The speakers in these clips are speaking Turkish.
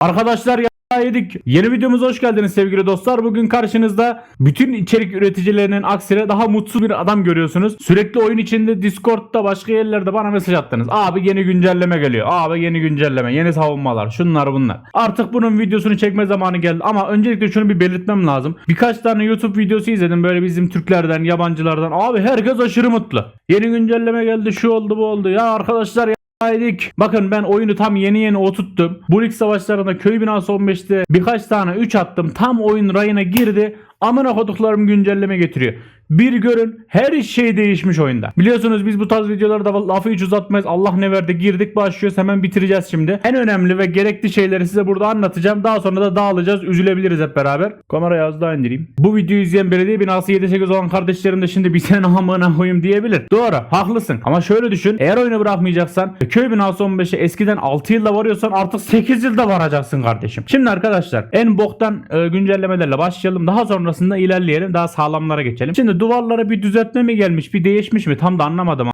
Arkadaşlar yedik. Yeni videomuza hoş geldiniz sevgili dostlar. Bugün karşınızda bütün içerik üreticilerinin aksine daha mutsuz bir adam görüyorsunuz. Sürekli oyun içinde Discord'da başka yerlerde bana mesaj attınız. Abi yeni güncelleme geliyor. Abi yeni güncelleme, yeni savunmalar, şunlar bunlar. Artık bunun videosunu çekme zamanı geldi ama öncelikle şunu bir belirtmem lazım. Birkaç tane YouTube videosu izledim böyle bizim Türklerden, yabancılardan. Abi herkes aşırı mutlu. Yeni güncelleme geldi, şu oldu, bu oldu. Ya arkadaşlar ya Haydik. Bakın ben oyunu tam yeni yeni oturttum. Bu lig savaşlarında köy binası 15'te birkaç tane 3 attım. Tam oyun rayına girdi. Amına koduklarım güncelleme getiriyor. Bir görün her şey değişmiş oyunda. Biliyorsunuz biz bu tarz videolarda lafı hiç uzatmayız. Allah ne verdi girdik başlıyoruz hemen bitireceğiz şimdi. En önemli ve gerekli şeyleri size burada anlatacağım. Daha sonra da dağılacağız. Üzülebiliriz hep beraber. Kamerayı az daha indireyim. Bu videoyu izleyen belediye binası 7-8 olan kardeşlerim de şimdi bir sen amına koyayım diyebilir. Doğru haklısın. Ama şöyle düşün. Eğer oyunu bırakmayacaksan köy binası 15'e eskiden 6 yılda varıyorsan artık 8 yılda varacaksın kardeşim. Şimdi arkadaşlar en boktan e, güncellemelerle başlayalım. Daha sonrasında ilerleyelim. Daha sağlamlara geçelim. Şimdi duvarlara bir düzeltme mi gelmiş bir değişmiş mi tam da anlamadım.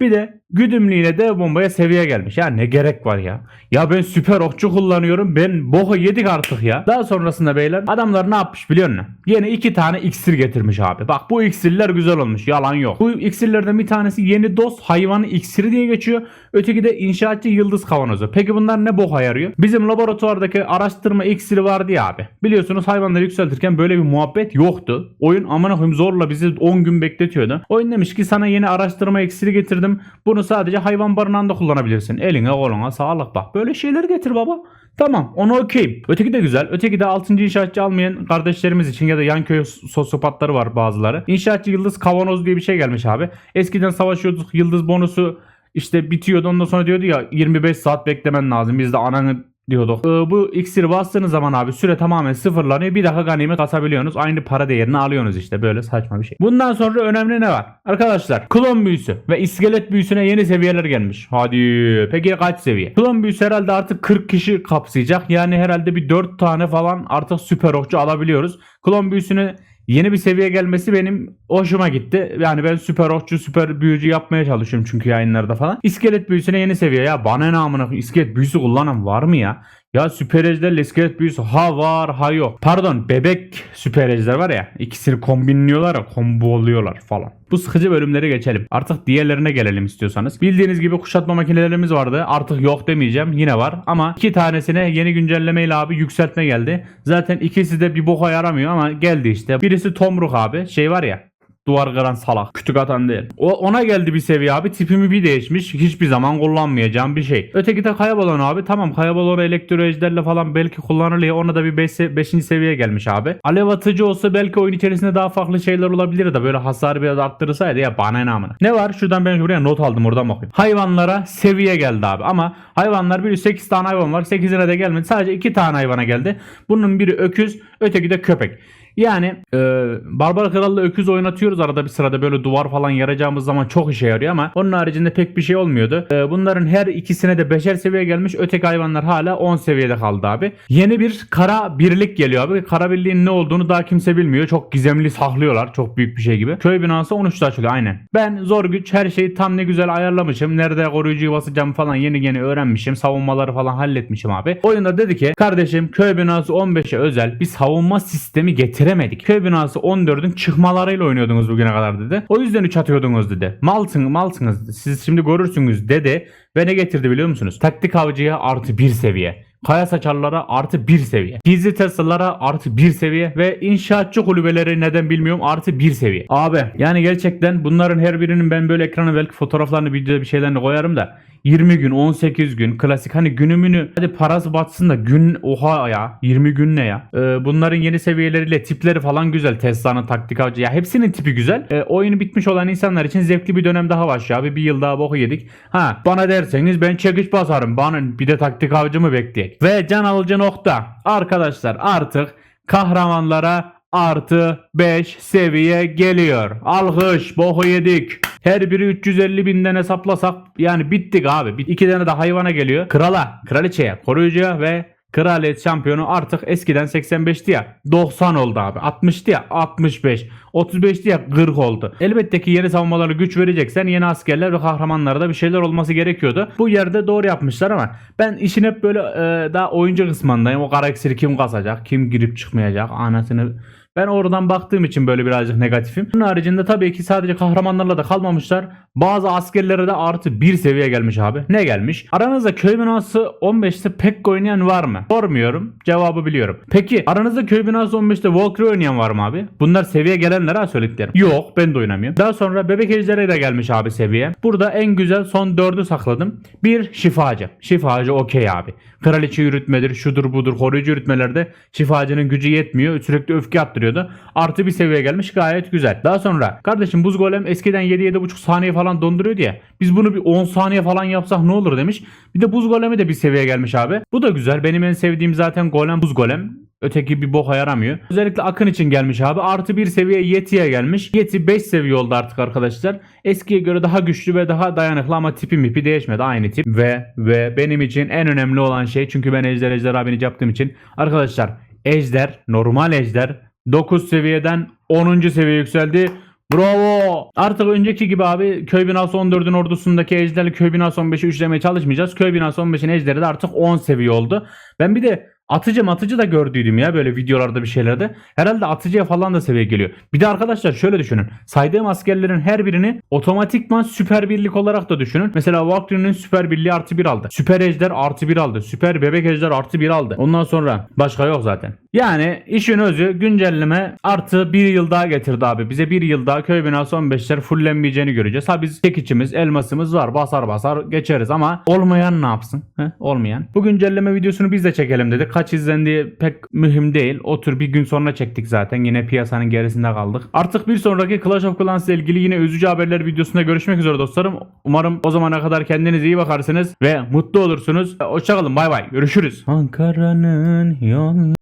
Bir de güdümlüğüne dev bombaya seviye gelmiş. Ya ne gerek var ya. Ya ben süper okçu kullanıyorum. Ben boku yedik artık ya. Daha sonrasında beyler adamlar ne yapmış biliyor musun? Yeni iki tane iksir getirmiş abi. Bak bu iksirler güzel olmuş. Yalan yok. Bu iksirlerden bir tanesi yeni dost hayvanı iksiri diye geçiyor. Öteki de inşaatçı yıldız kavanozu. Peki bunlar ne boka yarıyor? Bizim laboratuvardaki araştırma iksiri vardı ya abi. Biliyorsunuz hayvanları yükseltirken böyle bir muhabbet yoktu. Oyun amına koyayım zorla bizi 10 gün bekletiyordu. Oyun demiş ki sana yeni araştırma iksiri getirdim. Bunu sadece hayvan barınağında kullanabilirsin. Eline koluna sağlık bak. Böyle şeyler getir baba. Tamam onu okeyim. Öteki de güzel. Öteki de 6. inşaatçı almayan kardeşlerimiz için ya da yan köy sosyopatları var bazıları. İnşaatçı yıldız kavanoz diye bir şey gelmiş abi. Eskiden savaşıyorduk yıldız bonusu işte bitiyordu ondan sonra diyordu ya 25 saat beklemen lazım. Biz de ananı diyorduk. Ee, bu iksiri bastığınız zaman abi süre tamamen sıfırlanıyor. Bir daha ganimet kasabiliyorsunuz. Aynı para değerini alıyorsunuz işte. Böyle saçma bir şey. Bundan sonra önemli ne var? Arkadaşlar klon büyüsü ve iskelet büyüsüne yeni seviyeler gelmiş. Hadi. Peki kaç seviye? Klon büyüsü herhalde artık 40 kişi kapsayacak. Yani herhalde bir 4 tane falan artık süper okçu alabiliyoruz. Klon büyüsüne yeni bir seviye gelmesi benim hoşuma gitti. Yani ben süper okçu, süper büyücü yapmaya çalışıyorum çünkü yayınlarda falan. İskelet büyüsüne yeni seviye ya. Bana ne amına iskelet büyüsü kullanan var mı ya? Ya süper ejderle iskelet büyüsü ha var ha yok. Pardon bebek süper ejder var ya. ikisini kombinliyorlar ya komboluyorlar falan. Bu sıkıcı bölümleri geçelim. Artık diğerlerine gelelim istiyorsanız. Bildiğiniz gibi kuşatma makinelerimiz vardı. Artık yok demeyeceğim. Yine var. Ama iki tanesine yeni güncellemeyle abi yükseltme geldi. Zaten ikisi de bir boka yaramıyor ama geldi işte. Birisi Tomruk abi. Şey var ya Duvar kıran salak. Kütük atan değil. O, ona geldi bir seviye abi. Tipimi bir değişmiş. Hiçbir zaman kullanmayacağım bir şey. Öteki de kaya balonu abi. Tamam kaya balonu elektro ejderle falan belki kullanılıyor. Ona da bir 5. seviye gelmiş abi. Alev atıcı olsa belki oyun içerisinde daha farklı şeyler olabilir de böyle hasarı biraz arttırırsaydı ya bana ne. Ne var? Şuradan ben buraya not aldım oradan bakayım. Hayvanlara seviye geldi abi. Ama hayvanlar bir 8 tane hayvan var. 8'ine de gelmedi. Sadece 2 tane hayvana geldi. Bunun biri öküz, öteki de köpek. Yani e, Barbar Kral'la öküz oynatıyoruz arada bir sırada böyle duvar falan yaracağımız zaman çok işe yarıyor ama onun haricinde pek bir şey olmuyordu. E, bunların her ikisine de beşer seviye gelmiş. Öteki hayvanlar hala 10 seviyede kaldı abi. Yeni bir kara birlik geliyor abi. Kara birliğin ne olduğunu daha kimse bilmiyor. Çok gizemli saklıyorlar. Çok büyük bir şey gibi. Köy binası 13'te açılıyor aynen. Ben zor güç her şeyi tam ne güzel ayarlamışım. Nerede koruyucuyu basacağım falan yeni yeni öğrenmişim. Savunmaları falan halletmişim abi. Oyunda dedi ki kardeşim köy binası 15'e özel bir savunma sistemi getir bitiremedik. Köy binası 14'ün çıkmalarıyla oynuyordunuz bugüne kadar dedi. O yüzden 3 atıyordunuz dedi. Malsın, malsınız. Siz şimdi görürsünüz dedi. Ve ne getirdi biliyor musunuz? Taktik avcıya artı 1 seviye. Kaya saçarlara artı 1 seviye. Gizli Tesla'lara artı 1 seviye. Ve inşaatçı kulübeleri neden bilmiyorum artı 1 seviye. Abi yani gerçekten bunların her birinin ben böyle ekrana belki fotoğraflarını videoda bir şeylerini koyarım da 20 gün 18 gün klasik hani günümünü hadi parası batsın da gün oha ya 20 gün ne ya ee, bunların yeni seviyeleriyle tipleri falan güzel Tesla'nın taktik avcı ya hepsinin tipi güzel ee, oyunu bitmiş olan insanlar için zevkli bir dönem daha başlıyor abi bir yıl daha boku yedik ha bana derseniz ben çekiş basarım bana bir de taktik avcı mı bekleyek ve can alıcı nokta arkadaşlar artık kahramanlara artı 5 seviye geliyor. Alkış boku yedik. Her biri 350 binden hesaplasak yani bittik abi. Bir, iki tane de hayvana geliyor. Krala, kraliçeye, koruyucuya ve Kraliyet şampiyonu artık eskiden 85'ti ya 90 oldu abi. 60'tı ya 65. 35'ti ya 40 oldu. Elbette ki yeni savunmalara güç vereceksen yeni askerler ve kahramanlarda bir şeyler olması gerekiyordu. Bu yerde doğru yapmışlar ama ben işin hep böyle e, daha oyuncu kısmındayım. O kara iksiri kim kasacak, kim girip çıkmayacak, anasını ben oradan baktığım için böyle birazcık negatifim. Bunun haricinde tabii ki sadece kahramanlarla da kalmamışlar. Bazı askerlere de artı bir seviye gelmiş abi. Ne gelmiş? Aranızda köy binası 15'te pek oynayan var mı? Sormuyorum. Cevabı biliyorum. Peki aranızda köy binası 15'te Valkyrie oynayan var mı abi? Bunlar seviye gelenlere ha söylediklerim. Yok ben de oynamıyorum. Daha sonra bebek ejderi de gelmiş abi seviye. Burada en güzel son 4'ü sakladım. Bir şifacı. Şifacı okey abi. Kraliçe yürütmedir, şudur budur, koruyucu yürütmelerde şifacının gücü yetmiyor. Sürekli öfke attırıyordu. Artı bir seviye gelmiş gayet güzel. Daha sonra kardeşim buz golem eskiden 7-7,5 saniye falan donduruyordu ya. Biz bunu bir 10 saniye falan yapsak ne olur demiş. Bir de buz golemi de bir seviye gelmiş abi. Bu da güzel. Benim en sevdiğim zaten golem buz golem. Öteki bir boka yaramıyor. Özellikle Akın için gelmiş abi. Artı bir seviye Yeti'ye gelmiş. Yeti 5 seviye oldu artık arkadaşlar. Eskiye göre daha güçlü ve daha dayanıklı ama tipi mipi değişmedi. Aynı tip. Ve ve benim için en önemli olan şey çünkü ben Ejder Ejder abini yaptığım için. Arkadaşlar Ejder normal Ejder 9 seviyeden 10. seviye yükseldi. Bravo. Artık önceki gibi abi köy binası 14'ün ordusundaki ejderli köy binası 15'i üçlemeye çalışmayacağız. Köy binası 15'in ejderi de artık 10 seviye oldu. Ben bir de atıcı matıcı da gördüydüm ya böyle videolarda bir şeylerde. Herhalde atıcıya falan da seviye geliyor. Bir de arkadaşlar şöyle düşünün. Saydığım askerlerin her birini otomatikman süper birlik olarak da düşünün. Mesela Valkyrie'nin süper birliği artı 1 aldı. Süper ejder artı 1 aldı. Süper bebek ejder artı 1 aldı. Ondan sonra başka yok zaten. Yani işin özü güncelleme artı bir yıl daha getirdi abi. Bize bir yıl daha köy binası 15'ler fullenmeyeceğini göreceğiz. Ha biz çekiçimiz, elmasımız var. Basar basar geçeriz ama olmayan ne yapsın? He? Olmayan. Bu güncelleme videosunu biz de çekelim dedik. Kaç izlendiği pek mühim değil. O tür bir gün sonra çektik zaten. Yine piyasanın gerisinde kaldık. Artık bir sonraki Clash of Clans ile ilgili yine üzücü haberler videosunda görüşmek üzere dostlarım. Umarım o zamana kadar kendinize iyi bakarsınız ve mutlu olursunuz. Hoşçakalın bay bay. Görüşürüz. Ankara'nın yolu